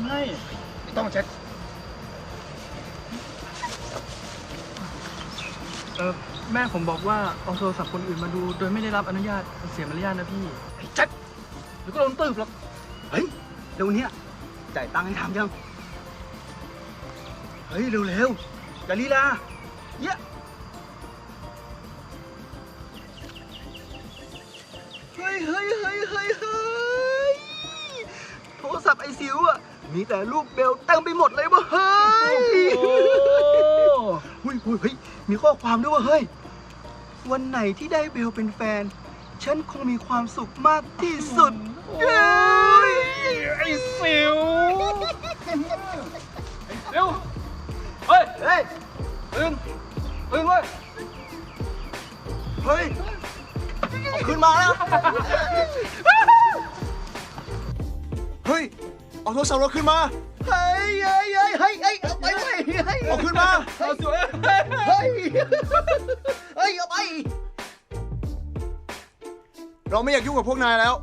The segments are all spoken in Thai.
มปลุกพี่โอมให้ไม่ต้องแจ็คเออแม่ผมบอกว่าเอาโทรศัพท์คนอื่นมาดู โดยไม่ได้รับอนุญาตมันเสียมารยาทนะพี่ไอ้แจ็คเดี๋ยวก็โดนตืบหรอกเฮ้ยเร็วเนี้ยจ่ายตังค์ให้ทำยัง เฮ้ยเร็วๆอย่าลีลาเยอะเฮ้ยเฮ้ยเฮ้ยเฮ้ยเฮ้ยโทรศัพท์ไอ้สิวอะ มีแต่รูปเบลเต็มไปหมดเลยวะเฮ้ยโอ้เฮ้ยเฮ้ยเฮ้ยมีข้อความด้วยว่าเฮ้ย วันไหนที่ได้เบลเป็นแฟน ฉันคงมีความสุขมากที่สุดเฮ้ยไอ้สิวเร็วเฮ้ยเฮ้ยตื่นตื่นเว้ยเฮ้ยเอาคืนมาแล้ว เฮ้ย เอาโทรศัพท์เราขึ้นมา เฮ้ยเฮ้ยเฮ้ยเฮ้ยเฮ้ยเอาไปเว้ยเฮ้ยเอาขึ้นมา เอาสวยเฮ้ยเฮ้ยเอาไป เราไม่อยากยุ่งกับพวกนายแล้ว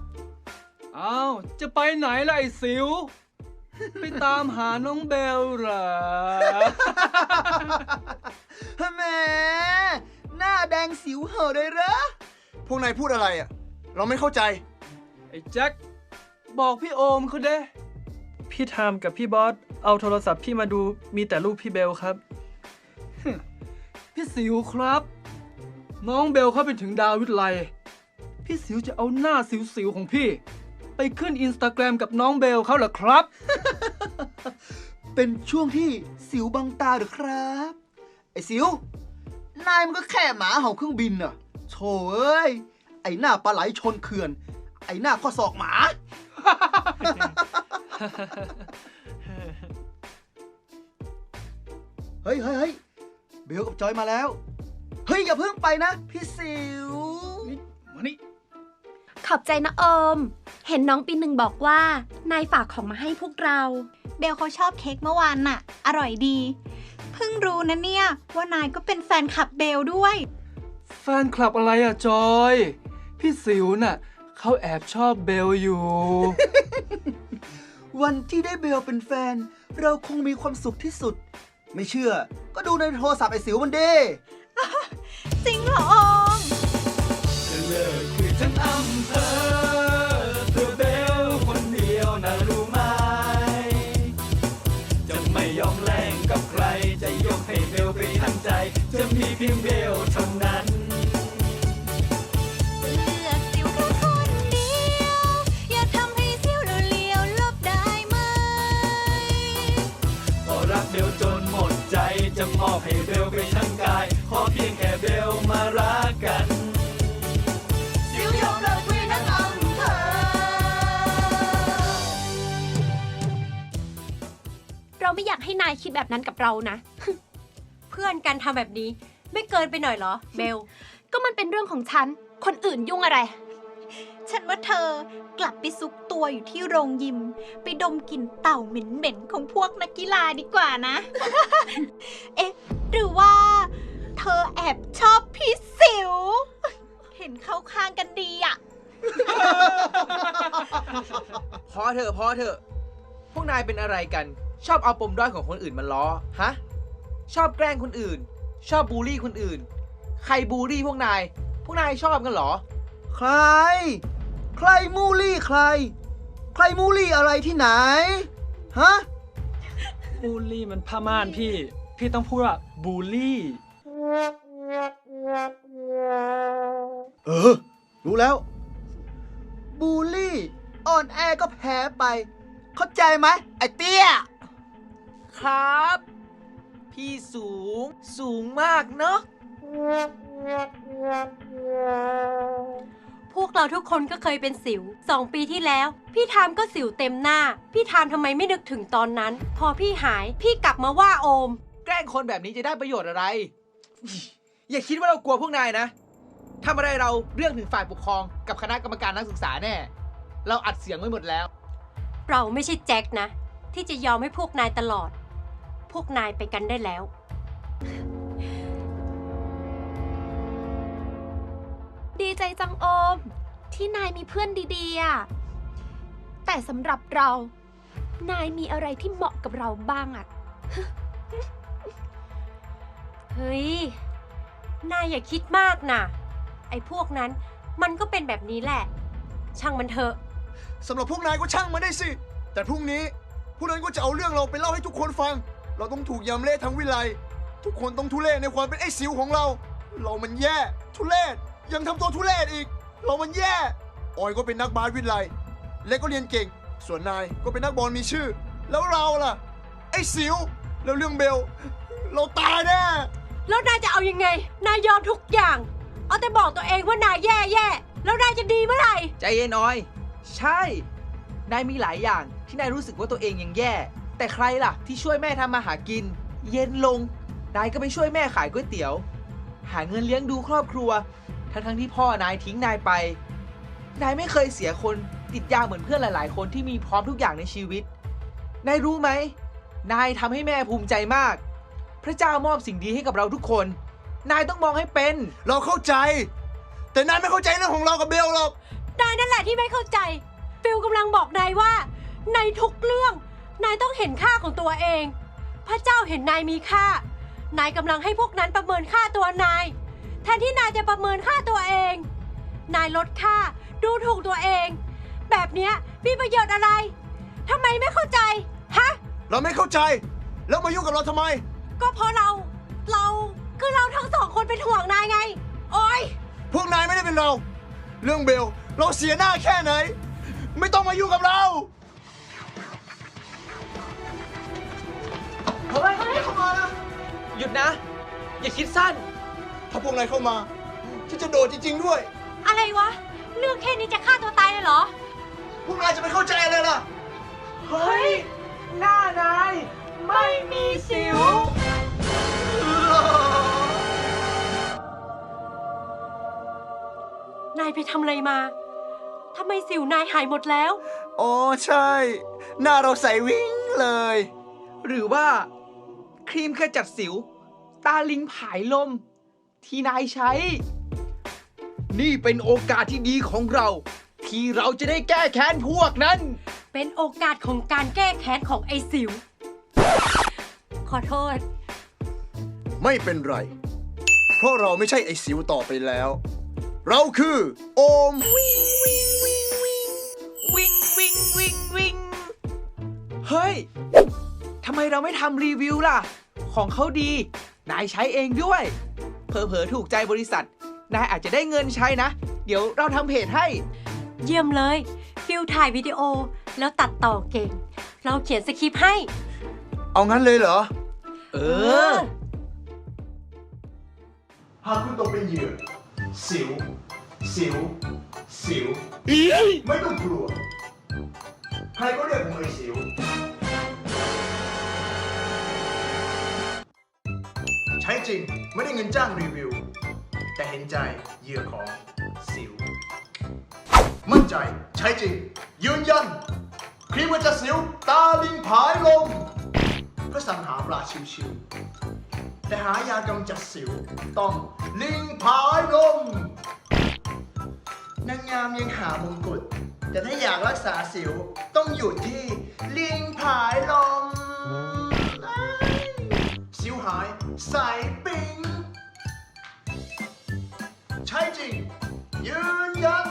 อ้าวจะไปไหนล่ะไอ้สิว ไปตามหาน้องเบลเหรอ แหมหน้าแดงสิวเห่อเลยเหรอ พวกนายพูดอะไรอะ เราไม่เข้าใจ ไอ้แจ็คบอกพี่โอมเขาเด้ พี่ไทม์กับพี่บอสเอาโทรศัพท์พี่มาดูมีแต่รูปพี่เบลครับ พี่สิวครับ น้องเบลเขาเป็นถึงดาววิทไลพี่สิวจะเอาหน้าสิวๆของพี่ ไปขึ้นอินสตาแกรมกับน้องเบลเขาเหรอครับ เป็นช่วงที่สิวบังตาหรือครับ ไอ้สิว นายมันก็แค่หมาเห่าเครื่องบินน่ะโถเอ้ย ไอ้หน้าปลาไหลชนเขื่อน ไอ้หน้าข้อศอกหมา เฮ้ยเฮ้ยเฮ้ยเบลกับจอยมาแล้ว เฮ้ย อย่าเพิ่งไปนะ พี่สิวมานี่ ขอบใจนะโอม เห็นน้องปีหนึ่งบอกว่า นายฝากของมาให้พวกเรา เบลเขาชอบเค้กเมื่อวานน่ะ อร่อยดี เพิ่งรู้นะเนี่ย ว่านายก็เป็นแฟนคลับเบลด้วย แฟนคลับอะไรอะจอย พี่สิวน่ะเขาแอบชอบเบลอยู่ วันที่ได้เบลเป็นแฟน เราคงมีความสุขที่สุด ไม่เชื่อ ก็ดูในโทรศัพท์ไอ้สิวมันดิจริงเหรอออมคือทั้งอำเภอเพื่อเบลคนเดียวนะรู้ไหมจะไม่ยอมแลงกับใคร จะยกให้เบลไปทั้งใจ จะมีเพียงเบล เราไม่อยากให้นายคิดแบบนั้นกับเรานะ เพื่อนกันทำแบบนี้ ไม่เกินไปหน่อยเหรอ เบล ก็มันเป็นเรื่องของฉัน คนอื่นยุ่งอะไร ฉันว่าเธอกลับไปซุกตัวอยู่ที่โรงยิม ไปดมกลิ่นเต่าเหม็นๆของพวกนักกีฬาดีกว่านะ เอ๊ะ หรือว่า เธอแอบชอบพี่สิว เห็นเข้าข้างกันดีอะ พอเถอะพอเถอะ พวกนายเป็นอะไรกัน ชอบเอาปมด้อยของคนอื่นมาล้อ ฮะ ชอบแกล้งคนอื่น ชอบบูลลี่คนอื่น ใครบูลลี่พวกนาย พวกนายชอบกันเหรอ ใคร ใครมูลี่ใคร ใครมูลี่อะไรที่ไหน ฮะ บูลลี่มันผ้าม่านพี่ พี่ต้องพูดว่าบูลลี่ เออ รู้แล้ว บูลลี่ อ่อนแอก็แพ้ไป เข้าใจไหมไอ้เตี้ย ครับ พี่สูงสูงมากเนอะพวกเราทุกคนก็เคยเป็นสิวสองปีที่แล้ว พี่ทามก็สิวเต็มหน้า พี่ทามทำไมไม่นึกถึงตอนนั้น พอพี่หายพี่กลับมาว่าโอม แกล้งคนแบบนี้จะได้ประโยชน์อะไร อย่าคิดว่าเรากลัวพวกนายนะทำอะไรเราเรื่องถึงฝ่ายปกครองกับคณะกรรมการนักศึกษาแน่ เราอัดเสียงไว้หมดแล้ว เราไม่ใช่แจ็คนะ ที่จะยอมให้พวกนายตลอด พวกนายไปกันได้แล้ว ดีใจจังโอม ที่นายมีเพื่อนดีๆอะแต่สำหรับเรา นายมีอะไรที่เหมาะกับเราบ้างอะเฮ้ย นายอย่าคิดมากนะไอ้พวกนั้นมันก็เป็นแบบนี้แหละ ช่างมันเถอะ สำหรับพวกนายก็ช่างมาได้สิ แต่พรุ่งนี้พวกนั้นก็จะเอาเรื่องเราไปเล่าให้ทุกคนฟัง เราต้องถูกยำเละทั้งวิไลทุกคนต้องทุเรศในความเป็นไอ้สิวของเรา เรามันแย่ ทุเรศยังทำตัวทุเรศอีก เรามันแย่ออยก็เป็นนักบาสวิไลเล็กก็เรียนเก่ง ส่วนนายก็เป็นนักบอลมีชื่อ แล้วเราล่ะ ไอ้สิวแล้วเรื่องเบล เราตายแน่แล้วนายจะเอายังไง นายยอมทุกอย่าง เอาแต่บอกตัวเองว่านายแย่แย่ๆแล้วนายจะดีเมื่อไหร่ ใจเย็นออย ใช่ นายมีหลายอย่างที่นายรู้สึกว่าตัวเองยังแย่ แต่ใครล่ะ ที่ช่วยแม่ทำมาหากิน เย็นลงนายก็ไปช่วยแม่ขายก๋วยเตี๋ยว หาเงินเลี้ยงดูครอบครัว ทั้งทั้งๆที่พ่อนายทิ้งนายไป นายไม่เคยเสียคนติดยาเหมือนเพื่อนหลาย ๆ คนที่มีพร้อมทุกอย่างในชีวิต นายรู้ไหม นายทำให้แม่ภูมิใจมาก พระเจ้ามอบสิ่งดีให้กับเราทุกคน นายต้องมองให้เป็น เราเข้าใจ แต่นายไม่เข้าใจเรื่องของเรากับเบลหรอก นายนั่นแหละที่ไม่เข้าใจ ฟิลกำลังบอกนายว่า ในทุกเรื่อง นายต้องเห็นค่าของตัวเอง พระเจ้าเห็นนายมีค่า นายกำลังให้พวกนั้นประเมินค่าตัวนาย แทนที่นายจะประเมินค่าตัวเอง นายลดค่า ดูถูกตัวเอง แบบเนี้ยมีประโยชน์อะไรทำไมไม่เข้าใจ ฮะ เราไม่เข้าใจ แล้วมายุ่งกับเราทำไม ก็เพราะเรา เราคือเราทั้งสองคนเป็นห่วงนายไง โอ๊ย พวกนายไม่ได้เป็นเรา เรื่องเบล เราเสียหน้าแค่ไหน ไม่ต้องมายุ่งกับเรา เฮ้ยเข้ามานะหยุดนะ อย่าคิดสั้น ถ้าพวกนายเข้ามาฉันจะโดดจริง ๆ ด้วย อะไรวะ เรื่องแค่นี้จะฆ่าตัวตายเลยเหรอ พวกนายจะไม่เข้าใจอะไรล่ะ เฮ้ย หน้านายไม่มีสิว นายไปทำอะไรมา ทำไมสิวนายหายหมดแล้วอ๋อใช่ หน้าเราใสวิ่งเลย หรือว่า ครีมขจัดสิว ตาลิงผายลม ที่นายใช้ นี่เป็นโอกาสที่ดีของเรา ที่เราจะได้แก้แค้นพวกนั้น เป็นโอกาสของการแก้แค้นของไอ้สิว ขอโทษ ไม่เป็นไร เพราะเราไม่ใช่ไอ้สิวต่อไปแล้ว เราคือโอม วิ่งวิ่งวิ่งวิ่งวิ่งเฮ้ย ทำไมเราไม่ทำรีวิวล่ะ ของเขาดี นายใช้เองด้วย เผลอๆถูกใจบริษัท นายอาจจะได้เงินใช้นะ เดี๋ยวเราทำเพจให้ เยี่ยมเลย ฟิลถ่ายวิดีโอแล้วตัดต่อเก่ง เราเขียนสคริปต์ให้ เอางั้นเลยเหรอ เอเอออหากคุณตกเป็นเหยื่อ สิว สิว สิว ไม่ต้องกลัว ใครก็เรียกผมไอ้สิว ริง ไม่ได้เงินจ้างรีวิว แต่เห็นใจเหยื่อของสิว มั่นใจใช้จริง ยืนยันครีมกระจัดสิว ตาลิงผายลมเพื่อสั่งหาปลาชิวๆแต่หายากำจัดสิวต้องลิงผายลมนางงามยังหามงกุฎแต่ถ้าอยากรักษาสิวต้องอยู่ที่ลิงผายลมอ้ายสิวหายใส จริง ยืนยัน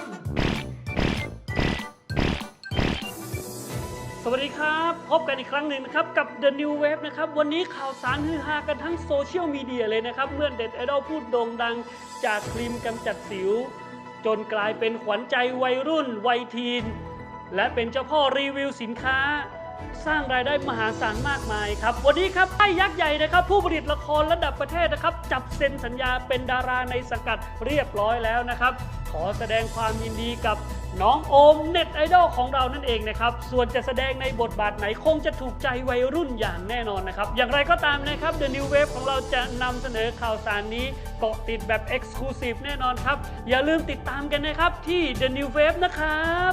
สวัสดีครับ พบกันอีกครั้งหนึ่งนะครับ กับ The New Wave นะครับ วันนี้ข่าวสารฮือฮากันทั้งโซเชียลมีเดียเลยนะครับ เมื่อเด็ดไอดอลพูดโด่งดัง จากครีมกำจัดสิว จนกลายเป็นขวัญใจวัยรุ่น วัยทีน และเป็นเจ้าพ่อรีวิวสินค้า สร้างรายได้มหาศาลมากมายครับวันนี้ครับไอ้ยักษ์ใหญ่นะครับ ผู้ผลิตละครระดับประเทศนะครับ จับเซ็นสัญญาเป็นดาราในสังกัดเรียบร้อยแล้วนะครับ ขอแสดงความยินดีกับน้องโอมเน็ตไอดอลของเรานั่นเองนะครับ ส่วนจะแสดงในบทบาทไหนคงจะถูกใจวัยรุ่นอย่างแน่นอนนะครับ อย่างไรก็ตามนะครับ The New Wave ของเราจะนำเสนอข่าวสารนี้เกาะติดแบบ Exclusive แน่นอนครับ อย่าลืมติดตามกันนะครับที่ The New Wave นะครับ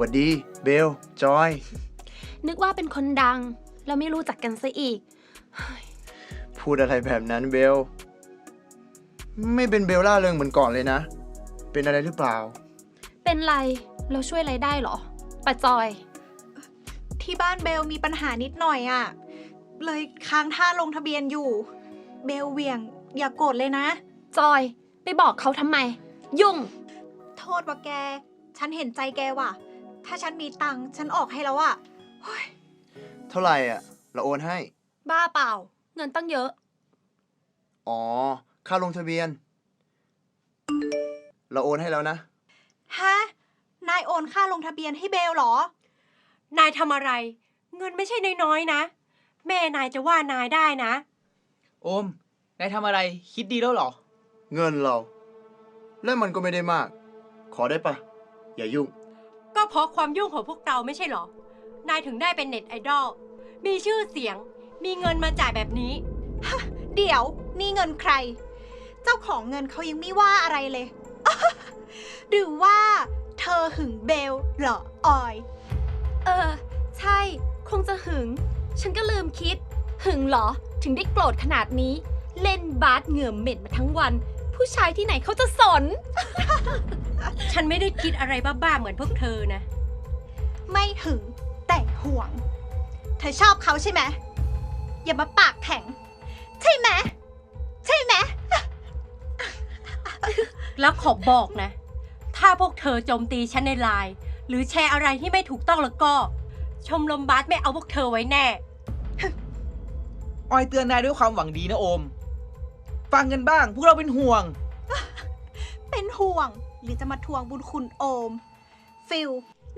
วัดดี เบล จอย นึกว่าเป็นคนดังแล้วไม่รู้จักกันซะอีก พูดอะไรแบบนั้นเบล ไม่เป็นเบลล่าเริงเหมือนก่อนเลยนะ เป็นอะไรหรือเปล่า เป็นไร เราช่วยอะไรได้เหรอป้าจอย ที่บ้านเบลมีปัญหานิดหน่อยอะ่ะ เลยค้างท่าลงทะเบียนอยู่ เบลเหวียง อย่ากโกรธเลยนะ จอย ไปบอกเขาทำไม ยุ่ง โทษว่าแก ฉันเห็นใจแกว่ะ ถ้าฉันมีตังค์ฉันออกให้แล้วอะเฮ้ยเท่าไหร่อะ เราโอนให้ บ้าเปล่า เงินตั้งเยอะ อ๋อ ค่าลงทะเบียน เราโอนให้แล้วนะ ฮะ นายโอนค่าลงทะเบียนให้เบลเหรอ นายทำอะไร เงินไม่ใช่น้อยๆนะ แม่นายจะว่านายได้นะ โอม นายทำอะไร คิดดีแล้วเหรอ เงินเรา และมันก็ไม่ได้มาก ขอได้ปะ อย่ายุ่ง ก็เพราะความยุ่งของพวกเราไม่ใช่เหรอ นายถึงได้เป็นเน็ตไอดอล มีชื่อเสียง มีเงินมาจ่ายแบบนี้ เดี๋ยว นี่เงินใคร เจ้าของเงินเขายังไม่ว่าอะไรเลย หรือว่า เธอหึงเบลเหรอออย เออ ใช่ คงจะหึง ฉันก็ลืมคิด หึงเหรอ ถึงได้โกรธขนาดนี้ เล่นบาสเหงื่อเหม็นมาทั้งวัน ผู้ชายที่ไหนเขาจะสน ฉันไม่ได้คิดอะไรบ้าๆเหมือนพวกเธอนะ ไม่หึงแต่ห่วง เธอชอบเขาใช่ไหมอย่ามาปากแข็ง ใช่ไหมใช่ไหมแล้วขอบอกนะ ถ้าพวกเธอโจมตีฉันในไลน์หรือแชร์อะไรที่ไม่ถูกต้องแล้วก็ ชมรมบาสไม่เอาพวกเธอไว้แน่ ออยเตือนนายด้วยความหวังดีนะโอม ฟังกันบ้าง พวกเราเป็นห่วง เป็นห่วง หรือจะมาทวงบุญคุณโอม ฟิล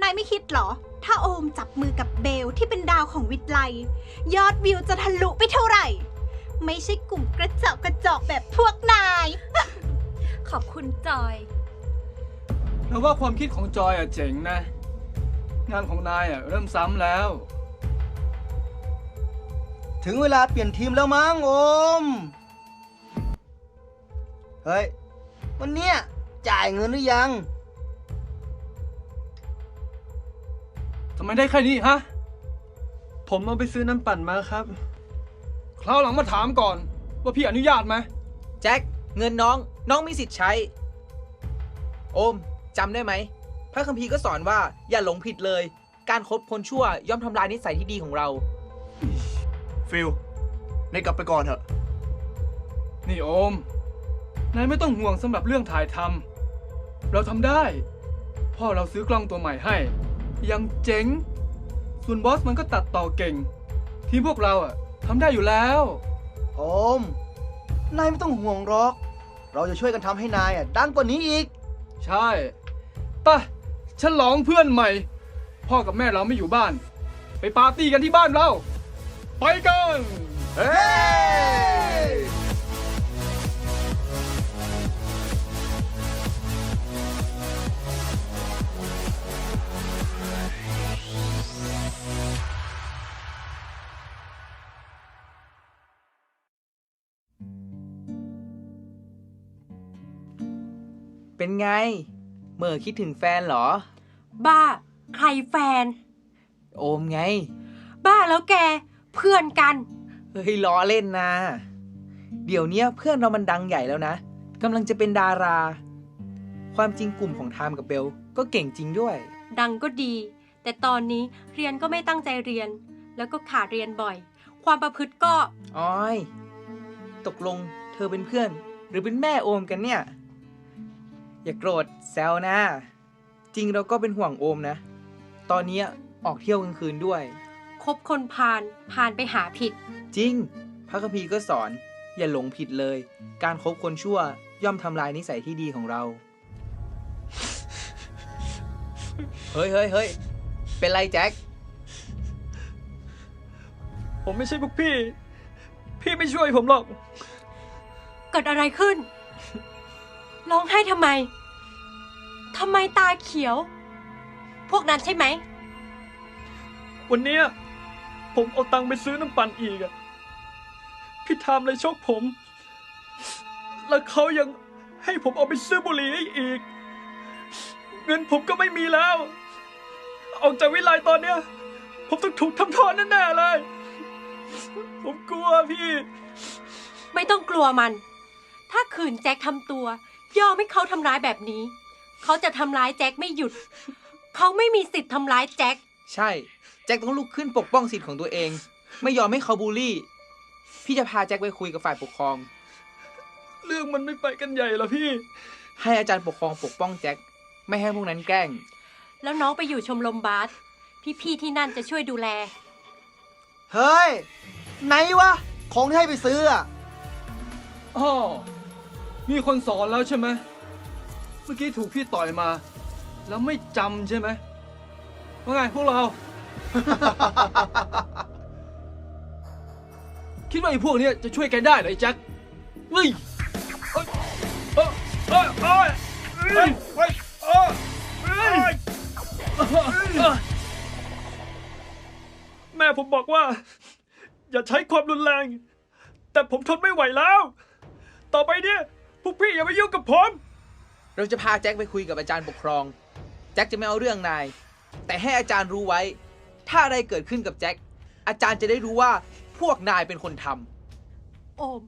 นายไม่คิดเหรอ ถ้าโอมจับมือกับเบลที่เป็นดาวของวิทไลยอดวิวจะทะลุไปเท่าไหร่ ไม่ใช่กลุ่มกระจอกกระจอกแบบพวกนาย ขอบคุณจอยแล้วว่าความคิดของจอยอะเจ๋งนะ งานของนายอะเริ่มซ้ำแล้ว ถึงเวลาเปลี่ยนทีมแล้วมั้งโอม เฮ้ย วันเนี้ย จ่ายเงินหรือยัง ทำไมได้แค่นี้ฮะ ผมเอาไปซื้อน้ำปั่นมาครับ คราวหลังมาถามก่อน ว่าพี่อนุญาตไหม แจ็คเงินน้องน้องมีสิทธิ์ใช้ โอมจำได้ไหม พระคัมภีร์ก็สอนว่าอย่าหลงผิดเลย การคบคนชั่วย่อมทำลายนิสัยที่ดีของเรา ฟิลนายกลับไปก่อนเถอะ นี่โอม นายไม่ต้องห่วงสำหรับเรื่องถ่ายทำ เราทำได้ พ่อเราซื้อกล้องตัวใหม่ให้ ยังเจ๋ง ส่วนบอสมันก็ตัดต่อเก่ง ทีมพวกเราอะทำได้อยู่แล้ว โอม นายไม่ต้องห่วงหรอก เราจะช่วยกันทำให้นายอะดังกว่านี้อีก ใช่ปะฉลองเพื่อนใหม่ พ่อกับแม่เราไม่อยู่บ้าน ไปปาร์ตี้กันที่บ้านเรา ไปกัน เฮ้ เป็นไงเมื่อคิดถึงแฟนเหรอ บ้า ใครแฟน โอมไง บ้าแล้วแก เพื่อนกัน เฮ้ยล้อเล่นนะ เดี๋ยวเนี้ยเพื่อนเรามันดังใหญ่แล้วนะกำลังจะเป็นดารา ความจริงกลุ่มของไทม์กับเบลก็เก่งจริงด้วย ดังก็ดี แต่ตอนนี้เรียนก็ไม่ตั้งใจเรียน แล้วก็ขาดเรียนบ่อย ความประพฤติก็ อ้อย ตกลงเธอเป็นเพื่อน หรือเป็นแม่โอมกันเนี่ย อย่าโกรธแซวนะ จริงเราก็เป็นห่วงโอมนะ ตอนเนี้ยออกเที่ยวกลางคืนด้วย คบคนพาลพาลไปหาผิด จริง พระคัมภีร์ก็สอน อย่าหลงผิดเลย การคบคนชั่วย่อมทำลายนิสัยที่ดีของเรา เฮ้ยเฮ้ยเฮ้ยเป็นไรแจ็ค ผมไม่ใช่พวกพี่ พี่ไม่ช่วยผมหรอก เกิดอะไรขึ้น ร้องไห้ทำไม ทำไมตาเขียว พวกนั้นใช่ไหม วันเนี้ยผมเอาตังค์ไปซื้อน้ำปั่นอีกอะพี่ทามเลยชกผม แล้วเขายังให้ผมเอาไปซื้อบุหรี่ให้อีก เงินผมก็ไม่มีแล้ว ออกจากวิไลตอนเนี้ย ผมต้องถูกทำโทษแน่ๆเลย ผมกลัวพี่ ไม่ต้องกลัวมัน ถ้าขืนแจ็คทำตัว ยอมให้เขาทำร้ายแบบนี้ เขาจะทำร้ายแจ็คไม่หยุด เขาไม่มีสิทธิ์ทำร้ายแจ็ค ใช่ แจ็คต้องลุกขึ้นปกป้องสิทธิ์ของตัวเอง ไม่ยอมให้เขาบูลลี่ พี่จะพาแจ็คไปคุยกับฝ่ายปกครอง เรื่องมันไม่ไปกันใหญ่หรอพี่ ให้อาจารย์ปกครองปกป้องแจ็คไม่ให้พวกนั้นแกล้ง แล้วน้องไปอยู่ชมรมบาสพี่ๆที่นั่นจะช่วยดูแล เฮ้ย ไหนวะ ของที่ให้ไปซื้ออะอ๋อ มีคนสอนแล้วใช่ไหมเมื่อกี้ถูกพี่ต่อยมา แล้วไม่จำใช่ไหมว่าไงพวกเรา คิดว่าไอ้พวกเนี้ยจะช่วยแกได้เหรอไอ้แจ็คเฮ้ยเอ้ยเอ้ยเอ้ยเอ้ยเอ้ยเอ้ยเอ้ยเอ้ยเอ้ยแม่ผมบอกว่า อย่าใช้ความรุนแรง แต่ผมทนไม่ไหวแล้ว ต่อไปเนี่ย พวกพี่อย่ามายุ่งกับผม เราจะพาแจ็คไปคุยกับอาจารย์ปกครอง แจ็คจะไม่เอาเรื่องนาย แต่ให้อาจารย์รู้ไว้ ถ้าอะไรเกิดขึ้นกับแจ็ค อาจารย์จะได้รู้ว่าพวกนายเป็นคนทำ โอม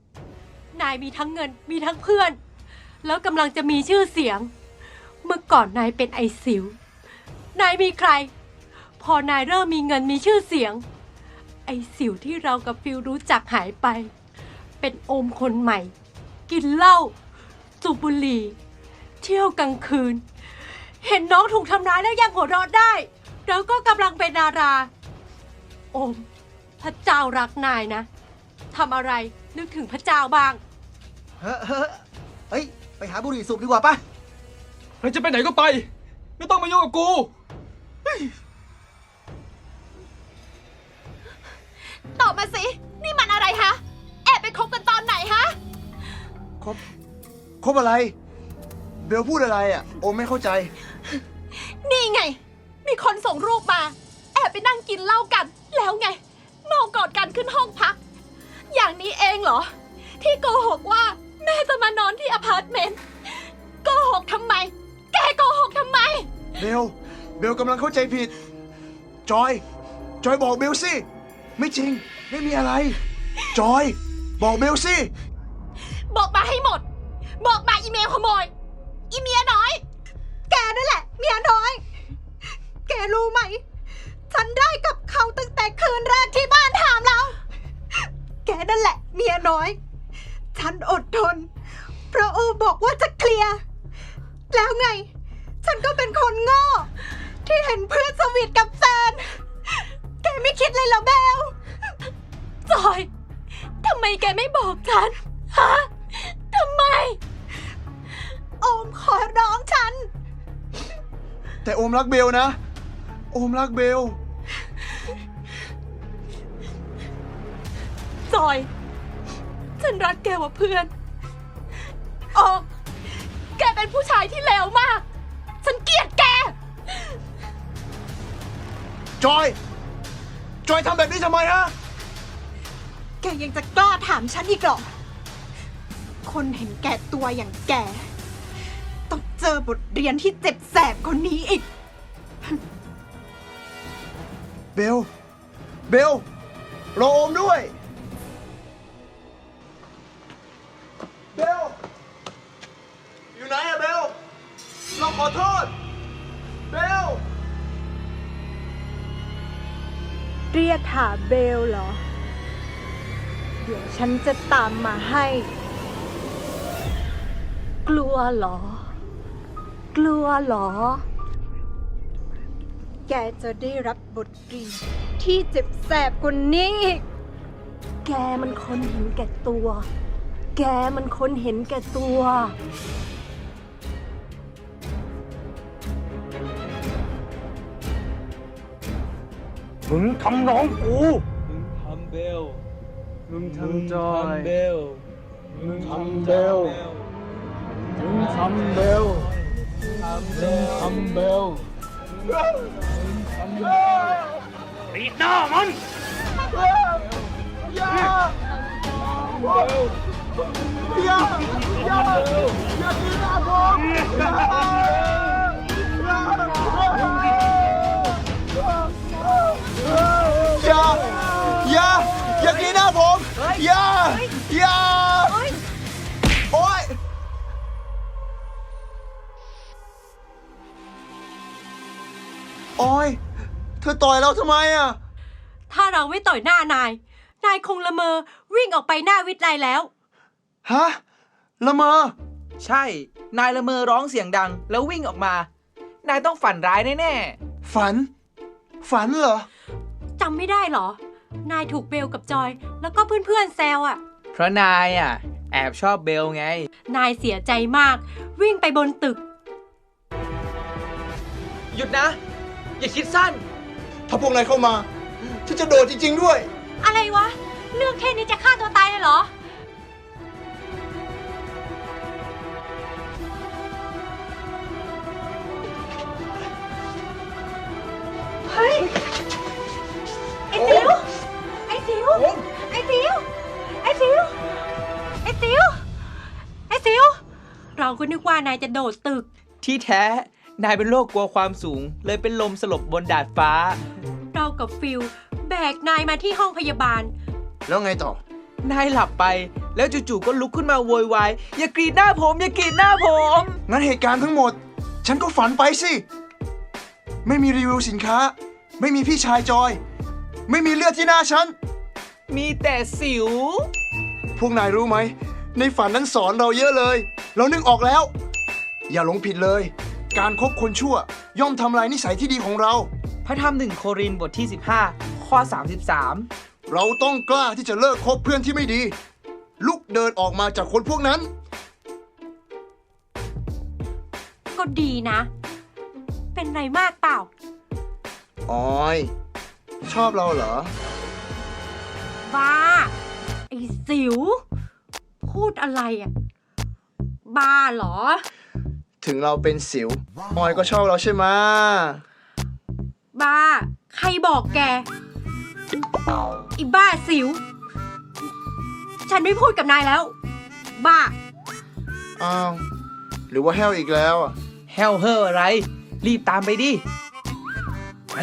นายมีทั้งเงินมีทั้งเพื่อน แล้วกำลังจะมีชื่อเสียง เมื่อก่อนนายเป็นไอสิว นายมีใคร พอนายเริ่มมีเงินมีชื่อเสียง ไอสิวที่เรากับฟิลรู้จักหายไป เป็นโอมคนใหม่ กินเหล้า สูบบุหรี่ เที่ยวกลางคืน เห็นน้องถูกทำร้ายแล้วยังหัวเราะได้ แล้วก็กำลังเป็นดารา โอม พระเจ้ารักนายนะทำอะไรนึกถึงพระเจ้าบ้าง เฮ้ยเฮ้ยเฮ้ย ไปหาบุหรี่สูบดีกว่าปะใครจะไปไหนก็ไป ไม่ต้องมายุ่งกับกู ตอบมาสิ นี่มันอะไรฮะ แอบไปคบกันตอนไหนฮะ ครบ ครบอะไร เบลพูดอะไรอะ โอมไม่เข้าใจ นี่ไง มีคนส่งรูปมา แอบไปนั่งกินเหล้ากัน แล้วไงมองกอดกันขึ้นห้องพัก อย่างนี้เองเหรอ ที่โกหกว่าแม่จะมานอนที่อพาร์ตเมนต์โกหกทำไม แกโกหกทำไม เบล เบลกำลังเข้าใจผิด จอย จอยบอกเบลสิ ไม่จริง ไม่มีอะไร จอย บอกเบลสิ บอกมาให้หมด บอกมาอีเมลขโมย อีเมียน้อย แกนั่นแหละ เมียน้อย แกรู้ไหม ฉันได้กับเขาตั้งแต่คืนแรกที่บ้านถามเรา แกนั่นแหละ เมียน้อย ฉันอดทน เพราะโอบอกว่าจะเคลียร์ แล้วไง ฉันก็เป็นคนโง่ ที่เห็นเพื่อนสวีทกับแฟน แกไม่คิดเลยเหรอเบลจอย ทำไมแกไม่บอกฉัน ฮะ ทำไม โอมขอร้องฉัน แต่โอมรักเบลนะ โอมรักเบล จอย ฉันรักแกกว่าเพื่อนออม แกเป็นผู้ชายที่เลวมาก ฉันเกลียดแก จอย จอยทำแบบนี้ทำไมฮะ แกยังจะกล้าถามฉันอีกเหรอ คนเห็นแก่ตัวอย่างแกต้อง เจอบทเรียนที่เจ็บแสบคนนี้อีก เบล เบลรอโอมด้วย เบล อยู่ไหนอะเบล เราขอโทษ เบล เรียกหาเบลเหรอ เดี๋ยวฉันจะตามมาให้ กลัวเหรอ กลัวเหรอ แกจะได้รับบทเรียนที่เจ็บแสบกว่านี้อีก แกมันคนเห็นแก่ตัว แกมันคนเห็นแก่ตัว มึงทำน้องกู มึงทำเบล มึงทำจอยเบลมึงทำเบล มึงทำเบล Âm bêu Việt Nam anh Yeah! Yeah! Yeah! Yeah! Yeah! เธอต่อยเราทำไมอะ ถ้าเราไม่ต่อยหน้านาย นายคงละเมอวิ่งออกไปหน้าวิทย์ไลแล้ว ฮะ ละเมอ ใช่ นายละเมอร้องเสียงดัง แล้ววิ่งออกมา นายต้องฝันร้ายแน่ฝัน ฝันเหรอ จำไม่ได้เหรอ นายถูกเบลกับจอย แล้วก็เพื่อนๆแซวอะ่ะ ๆ เพราะนายอะ แอบชอบเบลไง นายเสียใจมาก วิ่งไปบนตึก หยุดนะ อย่าคิดสั้น ถ้าพวกนายเข้ามาฉันจะโดดจริง ๆ ด้วย อะไรวะ เรื่องแค่นี้จะฆ่าตัวตายเลยเหรอ เฮ้ย ไอ้สิว ไอ้สิว ไอ้สิว ไอ้สิว ไอ้สิวไอ้สิว เราก็นึกว่านายจะโดดตึก ที่แท้ นายเป็นโรคกลัวความสูง เลยเป็นลมสลบบนดาดฟ้า เรากับฟิลแบกนายมาที่ห้องพยาบาล แล้วไงต่อ นายหลับไป แล้วจู่ๆก็ลุกขึ้นมาโวยวายอย่ากรีดหน้าผม อย่ากรีดหน้าผม งั้นเหตุการณ์ทั้งหมด ฉันก็ฝันไปสิ ไม่มีรีวิวสินค้า ไม่มีพี่ชายจอย ไม่มีเลือดที่หน้าฉัน มีแต่สิว พวกนายรู้ไหม ในฝันนั้นสอนเราเยอะเลย เรานึกออกแล้ว อย่าหลงผิดเลย การคบคนชั่ว ย่อมทำลายนิสัยที่ดีของเรา พระธรรมหนึ่งโครินธ์บทที่ 15 ข้อ 33 เราต้องกล้าที่จะเลิกคบเพื่อนที่ไม่ดี ลุกเดินออกมาจากคนพวกนั้น ก็ดีนะ เป็นไรมากเปล่า ออย ชอบเราเหรอ บ้า ไอ้สิว พูดอะไรอะ บ้าเหรอ ถึงเราเป็นสิวออยก็ชอบเราใช่ไหมะบ้า ใครบอกแก อีบ้าสิว ฉันไม่พูดกับนายแล้ว บ้า อ้าว หรือว่าแห้วอีกแล้วอะแฮลเฮอร์อะไร รีบตามไปดิ ไป